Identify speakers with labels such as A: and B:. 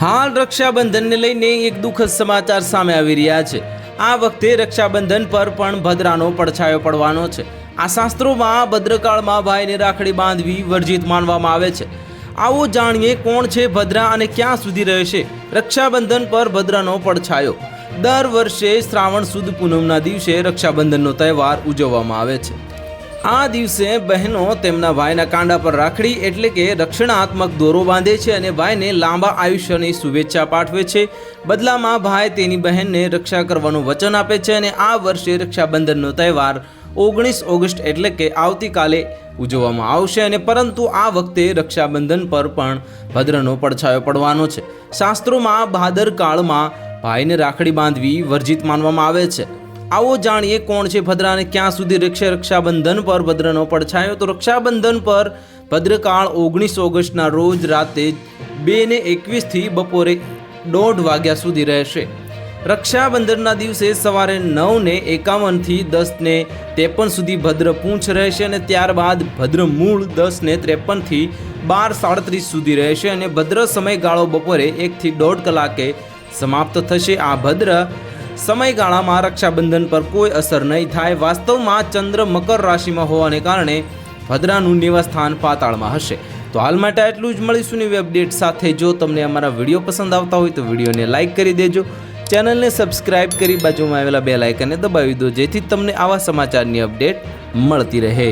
A: હાલ રક્ષાબંધનને લઈને એક દુઃખદ સમાચાર સામે આવી રહ્યા છે. આ વખતે રક્ષાબંધન પર પણ ભદ્રાનો પડછાયો પડવાનો છે. આ શાસ્ત્રોમાં ભદ્રકાળમાં ભાઈને રાખડી બાંધવી વર્જિત માનવામાં આવે છે. આવો જાણીએ કોણ છે ભદ્રા અને ક્યાં સુધી રહેશે? રક્ષાબંધન પર ભદ્રાનો પડછાયો. દર વર્ષે શ્રાવણ સુદ પૂનમના દિવસે રક્ષાબંધનનો તહેવાર ઉજવવામાં આવે છે. આ દિવસે બહેનો તેમના ભાઈના કાંડા પર રાખડી એટલે કે રક્ષણાત્મક દોરો બાંધે છે અને ભાઈને લાંબા આયુષ્યની શુભેચ્છા પાઠવે છે. બદલામાં ભાઈ તેની બહેનને રક્ષા કરવાનું વચન આપે છે અને આ વર્ષે રક્ષાબંધનનો તહેવાર ઓગણીસ ઓગસ્ટ એટલે કે આવતીકાલે ઉજવવામાં આવશે અને પરંતુ આ વખતે રક્ષાબંધન પર પણ ભદ્રનો પડછાયો પડવાનો છે. શાસ્ત્રોમાં ભાદર કાળમાં ભાઈને રાખડી બાંધવી વર્જિત માનવામાં આવે છે. આવો જાણીએ કોણ છે ભદ્રાને ક્યાં સુધી રક્ષા રક્ષાબંધન પર ભદ્રનો પડછાયો? તો રક્ષાબંધન પર ભદ્રકાળ ઓગણીસ ઓગસ્ટના રોજ રાતે બે ને એકવીસથી બપોરે દોઢ વાગ્યા સુધી રહેશે. રક્ષાબંધનના દિવસે સવારે નવને એકાવનથી દસને ત્રેપન સુધી ભદ્ર પૂંછ રહેશે અને ત્યારબાદ ભદ્ર મૂળ દસને ત્રેપનથી બાર સાડત્રીસ સુધી રહેશે અને ભદ્ર સમયગાળો બપોરે એકથી દોઢ કલાકે સમાપ્ત થશે. આ ભદ્ર સમયગાળામાં રક્ષાબંધન પર કોઈ અસર નહીં થાય. વાસ્તવમાં ચંદ્ર મકર રાશિમાં હોવાને કારણે ભદ્રાનું નિવાસસ્થાન પાતાળમાં હશે. તો હાલ માટે આટલું જ. મળીશું નવી અપડેટ સાથે. જો તમને અમારા વીડિયો પસંદ આવતા હોય તો વિડીયોને લાઇક કરી દેજો. ચેનલને સબસ્ક્રાઇબ કરી બાજુમાં આવેલા બે લાઇકને દબાવી દો, જેથી તમને આવા સમાચારની અપડેટ મળતી રહે.